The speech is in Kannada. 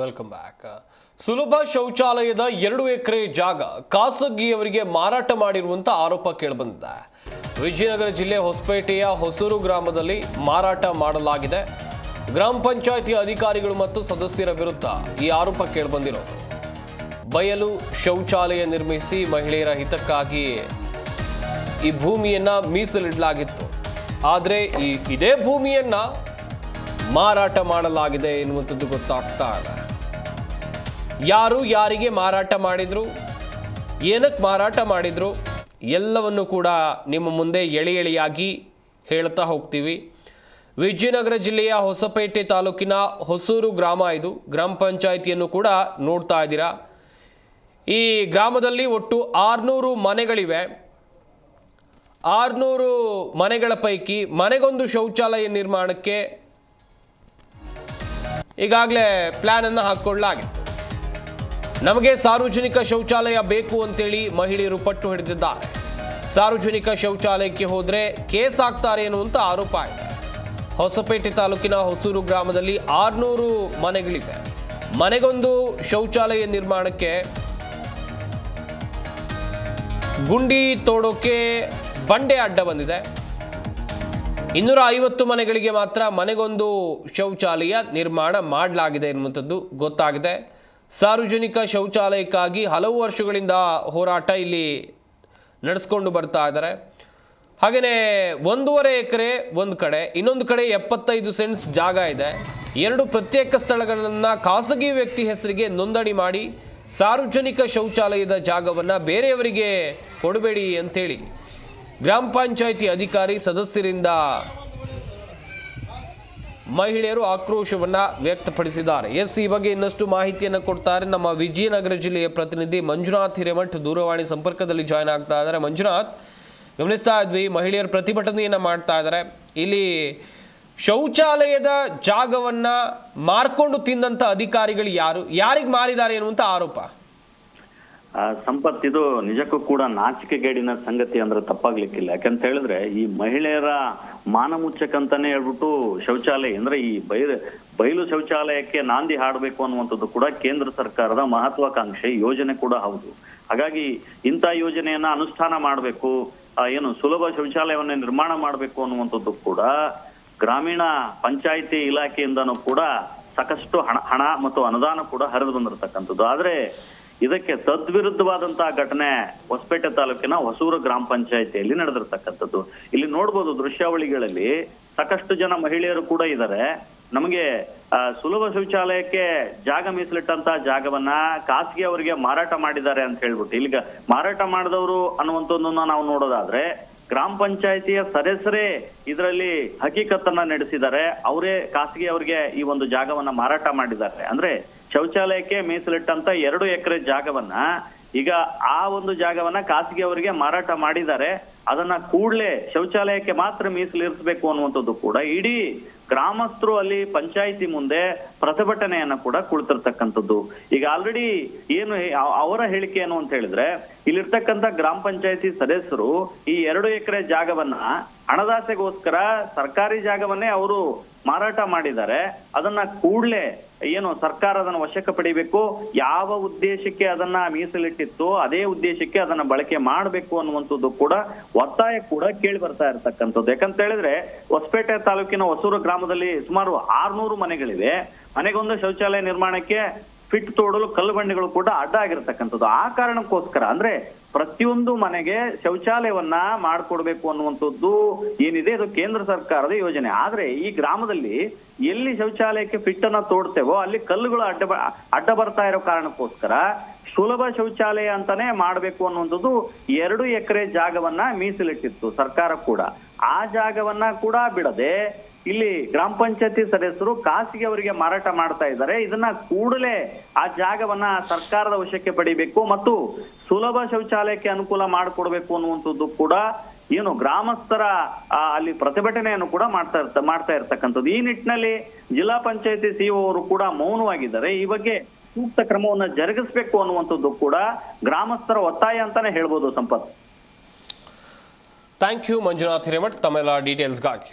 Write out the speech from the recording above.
ವೆಲ್ಕಮ್ ಬ್ಯಾಕ್ ಸುಲಭ ಶೌಚಾಲಯದ ಎರಡು ಎಕರೆ ಜಾಗ ಖಾಸಗಿಯವರಿಗೆ ಮಾರಾಟ ಮಾಡಿರುವಂತ ಆರೋಪ ಕೇಳಿಬಂದಿದೆ. ವಿಜಯನಗರ ಜಿಲ್ಲೆ ಹೊಸಪೇಟೆಯ ಹೊಸೂರು ಗ್ರಾಮದಲ್ಲಿ ಮಾರಾಟ ಮಾಡಲಾಗಿದೆ. ಗ್ರಾಮ ಪಂಚಾಯಿತಿ ಅಧಿಕಾರಿಗಳು ಮತ್ತು ಸದಸ್ಯರ ವಿರುದ್ಧ ಈ ಆರೋಪ ಕೇಳಿಬಂದಿರೋದು. ಬಯಲು ಶೌಚಾಲಯ ನಿರ್ಮಿಸಿ ಮಹಿಳೆಯರ ಹಿತಕ್ಕಾಗಿ ಈ ಭೂಮಿಯನ್ನ ಮೀಸಲಿಡಲಾಗಿತ್ತು. ಆದರೆ ಈ ಇದೇ ಭೂಮಿಯನ್ನ ಮಾರಾಟ ಮಾಡಲಾಗಿದೆ ಎನ್ನುವಂಥದ್ದು ಗೊತ್ತಾಗ್ತಾ ಇದೆ ಯಾರು ಯಾರಿಗೆ ಮಾರಾಟ ಮಾಡಿದ್ರು? ಏನಕ್ಕೆ ಮಾರಾಟ ಮಾಡಿದ್ರು? ಎಲ್ಲವನ್ನು ಕೂಡ ನಿಮ್ಮ ಮುಂದೆ ಎಳೆ ಎಳೆಯಾಗಿ ಹೇಳ್ತಾ ಹೋಗ್ತೀವಿ. ವಿಜಯನಗರ ಜಿಲ್ಲೆಯ ಹೊಸಪೇಟೆ ತಾಲೂಕಿನ ಹೊಸೂರು ಗ್ರಾಮ ಇದು. ಗ್ರಾಮ ಪಂಚಾಯಿತಿಯನ್ನು ಕೂಡ ನೋಡ್ತಾ ಇದ್ದೀರಾ. ಈ ಗ್ರಾಮದಲ್ಲಿ ಒಟ್ಟು ಆರುನೂರು ಮನೆಗಳಿವೆ. ಆರುನೂರು ಮನೆಗಳ ಪೈಕಿ ಮನೆಗೊಂದು ಶೌಚಾಲಯ ನಿರ್ಮಾಣಕ್ಕೆ ಈಗಾಗಲೇ ಪ್ಲ್ಯಾನನ್ನು ಹಾಕ್ಕೊಳ್ಳಲಾಗಿತ್ತು. ನಮಗೆ ಸಾರ್ವಜನಿಕ ಶೌಚಾಲಯ ಬೇಕು ಅಂತೇಳಿ ಮಹಿಳೆಯರು ಪಟ್ಟು ಹಿಡಿದಿದ್ದಾರೆ. ಸಾರ್ವಜನಿಕ ಶೌಚಾಲಯಕ್ಕೆ ಹೋದರೆ ಕೇಸ್ ಆಗ್ತಾರೆ ಎನ್ನುವಂಥ ಆರೋಪ ಇದೆ. ಹೊಸಪೇಟೆ ತಾಲೂಕಿನ ಹೊಸೂರು ಗ್ರಾಮದಲ್ಲಿ ಆರುನೂರು ಮನೆಗಳಿವೆ. ಮನೆಗೊಂದು ಶೌಚಾಲಯ ನಿರ್ಮಾಣಕ್ಕೆ ಗುಂಡಿ ತೋಡೋಕೆ ಬಂಡೆ ಅಡ್ಡ ಬಂದಿದೆ. ಇನ್ನೂರ ಐವತ್ತು ಮನೆಗಳಿಗೆ ಮಾತ್ರ ಮನೆಗೊಂದು ಶೌಚಾಲಯ ನಿರ್ಮಾಣ ಮಾಡಲಾಗಿದೆ ಎನ್ನುವಂಥದ್ದು ಗೊತ್ತಾಗಿದೆ. ಸಾರ್ವಜನಿಕ ಶೌಚಾಲಯಕ್ಕಾಗಿ ಹಲವು ವರ್ಷಗಳಿಂದ ಹೋರಾಟ ಇಲ್ಲಿ ನಡೆಸ್ಕೊಂಡು ಬರ್ತಾ ಇದ್ದಾರೆ. ಹಾಗೆಯೇ ಒಂದೂವರೆ ಎಕರೆ ಒಂದು ಕಡೆ, ಇನ್ನೊಂದು ಕಡೆ ಎಪ್ಪತ್ತೈದು ಸೆಂಟ್ಸ್ ಜಾಗ ಇದೆ. ಎರಡು ಪ್ರತ್ಯೇಕ ಸ್ಥಳಗಳನ್ನು ಖಾಸಗಿ ವ್ಯಕ್ತಿ ಹೆಸರಿಗೆ ನೋಂದಣಿ ಮಾಡಿ ಸಾರ್ವಜನಿಕ ಶೌಚಾಲಯದ ಜಾಗವನ್ನು ಬೇರೆಯವರಿಗೆ ಕೊಡಬೇಡಿ ಅಂಥೇಳಿ ಗ್ರಾಮ ಪಂಚಾಯಿತಿ ಅಧಿಕಾರಿ ಸದಸ್ಯರಿಂದ ಮಹಿಳೆಯರು ಆಕ್ರೋಶವನ್ನ ವ್ಯಕ್ತಪಡಿಸಿದ್ದಾರೆ. ಎಸ್ ಈ ಬಗ್ಗೆ ಇನ್ನಷ್ಟು ಮಾಹಿತಿಯನ್ನು ಕೊಡ್ತಾರೆ ನಮ್ಮ ವಿಜಯನಗರ ಜಿಲ್ಲೆಯ ಪ್ರತಿನಿಧಿ ಮಂಜುನಾಥ್ ಹಿರೇಮಠ್ ದೂರವಾಣಿ ಸಂಪರ್ಕದಲ್ಲಿ ಜಾಯ್ನ್ ಆಗ್ತಾ ಇದ್ದಾರೆ. ಮಂಜುನಾಥ್, ಗಮನಿಸ್ತಾ ಇದ್ವಿ, ಮಹಿಳೆಯರು ಪ್ರತಿಭಟನೆಯನ್ನು ಮಾಡ್ತಾ ಇದ್ದಾರೆ. ಇಲ್ಲಿ ಶೌಚಾಲಯದ ಜಾಗವನ್ನ ಮಾರ್ಕೊಂಡು ತಿಂದಂತ ಅಧಿಕಾರಿಗಳು ಯಾರು? ಯಾರಿಗೆ ಮಾರಿದ್ದಾರೆ ಎನ್ನುವಂತ ಆರೋಪ? ಸಂಪತ್, ಇದು ನಿಜಕ್ಕೂ ಕೂಡ ನಾಚಿಕೆಗೇಡಿನ ಸಂಗತಿ ಅಂದ್ರೆ ತಪ್ಪಾಗ್ಲಿಕ್ಕಿಲ್ಲ. ಯಾಕಂತ ಹೇಳಿದ್ರೆ ಈ ಮಹಿಳೆಯರ ಮಾನ ಮುಚ್ಚಕ್ಕಂತಾನೆ ಹೇಳ್ಬಿಟ್ಟು ಶೌಚಾಲಯ ಅಂದ್ರೆ ಈ ಬಯಲು ಬಯಲು ಶೌಚಾಲಯಕ್ಕೆ ನಾಂದಿ ಹಾಡಬೇಕು ಅನ್ನುವಂಥದ್ದು ಕೂಡ ಕೇಂದ್ರ ಸರ್ಕಾರದ ಮಹತ್ವಾಕಾಂಕ್ಷೆ, ಯೋಜನೆ ಕೂಡ ಹೌದು. ಹಾಗಾಗಿ ಇಂಥ ಯೋಜನೆಯನ್ನ ಅನುಷ್ಠಾನ ಮಾಡಬೇಕು ಏನು ಸುಲಭ ಶೌಚಾಲಯವನ್ನು ನಿರ್ಮಾಣ ಮಾಡಬೇಕು ಅನ್ನುವಂಥದ್ದು ಕೂಡ ಗ್ರಾಮೀಣ ಪಂಚಾಯಿತಿ ಇಲಾಖೆಯಿಂದನೂ ಕೂಡ ಸಾಕಷ್ಟು ಹಣ ಹಣ ಮತ್ತು ಅನುದಾನ ಕೂಡ ಹರಿದು ಬಂದಿರತಕ್ಕಂಥದ್ದು. ಆದ್ರೆ ಇದಕ್ಕೆ ತದ್ವಿರುದ್ಧವಾದಂತಹ ಘಟನೆ ಹೊಸಪೇಟೆ ತಾಲೂಕಿನ ಹೊಸೂರು ಗ್ರಾಮ ಪಂಚಾಯಿತಿಯಲ್ಲಿ ನಡೆದಿರ್ತಕ್ಕಂಥದ್ದು. ಇಲ್ಲಿ ನೋಡ್ಬೋದು ದೃಶ್ಯಾವಳಿಗಳಲ್ಲಿ ಸಾಕಷ್ಟು ಜನ ಮಹಿಳೆಯರು ಕೂಡ ಇದ್ದಾರೆ. ನಮಗೆ ಸುಲಭ ಶೌಚಾಲಯಕ್ಕೆ ಜಾಗ ಮೀಸಲಿಟ್ಟಂತ ಜಾಗವನ್ನ ಖಾಸಗಿ ಅವರಿಗೆ ಮಾರಾಟ ಮಾಡಿದ್ದಾರೆ ಅಂತ ಹೇಳ್ಬಿಟ್ಟು. ಇಲ್ಲಿಗ ಮಾರಾಟ ಮಾಡಿದವರು ಅನ್ನುವಂಥದ್ದನ್ನ ನಾವು ನೋಡೋದಾದ್ರೆ, ಗ್ರಾಮ ಪಂಚಾಯಿತಿಯ ಸದಸ್ಯರೇ ಇದರಲ್ಲಿ ಹಕೀಕತ್ತನ್ನ ನಡೆಸಿದ್ದಾರೆ. ಅವರೇ ಖಾಸಗಿ ಅವರಿಗೆ ಈ ಒಂದು ಜಾಗವನ್ನ ಮಾರಾಟ ಮಾಡಿದ್ದಾರೆ. ಅಂದ್ರೆ ಶೌಚಾಲಯಕ್ಕೆ ಮೀಸಲಿಟ್ಟಂತ ಎರಡು ಎಕರೆ ಜಾಗವನ್ನ ಈಗ ಆ ಒಂದು ಜಾಗವನ್ನ ಖಾಸಗಿ ಅವರಿಗೆ ಮಾರಾಟ ಮಾಡಿದ್ದಾರೆ. ಅದನ್ನ ಕೂಡಲೇ ಶೌಚಾಲಯಕ್ಕೆ ಮಾತ್ರ ಮೀಸಲಿರಿಸಬೇಕು ಅನ್ನುವಂಥದ್ದು ಕೂಡ ಇಡೀ ಗ್ರಾಮಸ್ಥರು ಅಲ್ಲಿ ಪಂಚಾಯಿತಿ ಮುಂದೆ ಪ್ರತಿಭಟನೆಯನ್ನ ಕೂಡ ಕುಳಿತಿರ್ತಕ್ಕಂಥದ್ದು. ಈಗ ಆಲ್ರೆಡಿ ಏನು ಅವರ ಹೇಳಿಕೆ ಏನು ಅಂತ ಹೇಳಿದ್ರೆ, ಇಲ್ಲಿರ್ತಕ್ಕಂಥ ಗ್ರಾಮ ಪಂಚಾಯಿತಿ ಸದಸ್ಯರು ಈ ಎರಡು ಎಕರೆ ಜಾಗವನ್ನ ಹಣದಾಸೆಗೋಸ್ಕರ ಸರ್ಕಾರಿ ಜಾಗವನ್ನೇ ಅವರು ಮಾರಾಟ ಮಾಡಿದ್ದಾರೆ. ಅದನ್ನ ಕೂಡಲೇ ಏನು ಸರ್ಕಾರ ಅದನ್ನು ವಶಕ್ಕೆ ಪಡಿಬೇಕು, ಯಾವ ಉದ್ದೇಶಕ್ಕೆ ಅದನ್ನ ಮೀಸಲಿಟ್ಟಿತ್ತು ಅದೇ ಉದ್ದೇಶಕ್ಕೆ ಅದನ್ನ ಬಳಕೆ ಮಾಡಬೇಕು ಅನ್ನುವಂಥದ್ದು ಕೂಡ ಒತ್ತಾಯ ಕೂಡ ಕೇಳಿ ಬರ್ತಾ ಇರ್ತಕ್ಕಂಥದ್ದು. ಯಾಕಂತ ಹೇಳಿದ್ರೆ, ಹೊಸಪೇಟೆ ತಾಲೂಕಿನ ಹೊಸೂರು ಗ್ರಾಮದಲ್ಲಿ ಸುಮಾರು ಆರ್ನೂರು ಮನೆಗಳಿವೆ. ಮನೆಗೊಂದು ಶೌಚಾಲಯ ನಿರ್ಮಾಣಕ್ಕೆ ಫಿಟ್ ತೋಡಲು ಕಲ್ಲು ಬಂಡೆಗಳು ಕೂಡ ಅಡ್ಡ ಆಗಿರ್ತಕ್ಕಂಥದ್ದು. ಆ ಕಾರಣಕ್ಕೋಸ್ಕರ, ಅಂದ್ರೆ ಪ್ರತಿಯೊಂದು ಮನೆಗೆ ಶೌಚಾಲಯವನ್ನ ಮಾಡಿಕೊಡ್ಬೇಕು ಅನ್ನುವಂಥದ್ದು ಏನಿದೆ ಇದು ಕೇಂದ್ರ ಸರ್ಕಾರದ ಯೋಜನೆ. ಆದ್ರೆ ಈ ಗ್ರಾಮದಲ್ಲಿ ಎಲ್ಲಿ ಶೌಚಾಲಯಕ್ಕೆ ಫಿಟ್ ಅನ್ನ ತೋಡ್ತೇವೋ, ಅಲ್ಲಿ ಕಲ್ಲುಗಳು ಅಡ್ಡ ಅಡ್ಡ ಬರ್ತಾ ಇರೋ ಕಾರಣಕ್ಕೋಸ್ಕರ ಸುಲಭ ಶೌಚಾಲಯ ಅಂತಾನೆ ಮಾಡಬೇಕು ಅನ್ನುವಂಥದ್ದು ಎರಡು ಎಕರೆ ಜಾಗವನ್ನ ಮೀಸಲಿಟ್ಟಿತ್ತು ಸರ್ಕಾರ ಕೂಡ. ಆ ಜಾಗವನ್ನ ಕೂಡ ಬಿಡದೆ ಇಲ್ಲಿ ಗ್ರಾಮ ಪಂಚಾಯತಿ ಸದಸ್ಯರು ಖಾಸಗಿ ಅವರಿಗೆ ಮಾರಾಟ ಮಾಡ್ತಾ ಇದ್ದಾರೆ. ಇದನ್ನ ಕೂಡಲೇ ಆ ಜಾಗವನ್ನ ಸರ್ಕಾರದ ವಶಕ್ಕೆ ಪಡಿಬೇಕು ಮತ್ತು ಸುಲಭ ಶೌಚಾಲಯಕ್ಕೆ ಅನುಕೂಲ ಮಾಡಿಕೊಡ್ಬೇಕು ಅನ್ನುವಂಥದ್ದು ಕೂಡ ಏನು ಗ್ರಾಮಸ್ಥರ ಅಲ್ಲಿ ಪ್ರತಿಭಟನೆಯನ್ನು ಕೂಡ ಮಾಡ್ತಾ ಇರ್ತ, ಮಾಡ್ತಾ ಇರ್ತಕ್ಕಂಥದ್ದು. ಈ ನಿಟ್ಟಿನಲ್ಲಿ ಜಿಲ್ಲಾ ಪಂಚಾಯತಿ ಸಿಇಒ ಅವರು ಕೂಡ ಮೌನವಾಗಿದ್ದಾರೆ. ಈ ಬಗ್ಗೆ ಸೂಕ್ತ ಕ್ರಮವನ್ನು ಜರುಗಿಸಬೇಕು ಅನ್ನುವಂಥದ್ದು ಕೂಡ ಗ್ರಾಮಸ್ಥರ ಒತ್ತಾಯ ಅಂತಾನೆ ಹೇಳ್ಬೋದು Sampath. Thank you Manjunath Hiremath. ತಮ್ಮೆಲ್ಲ ಡೀಟೇಲ್ಸ್ಗಾಗಿ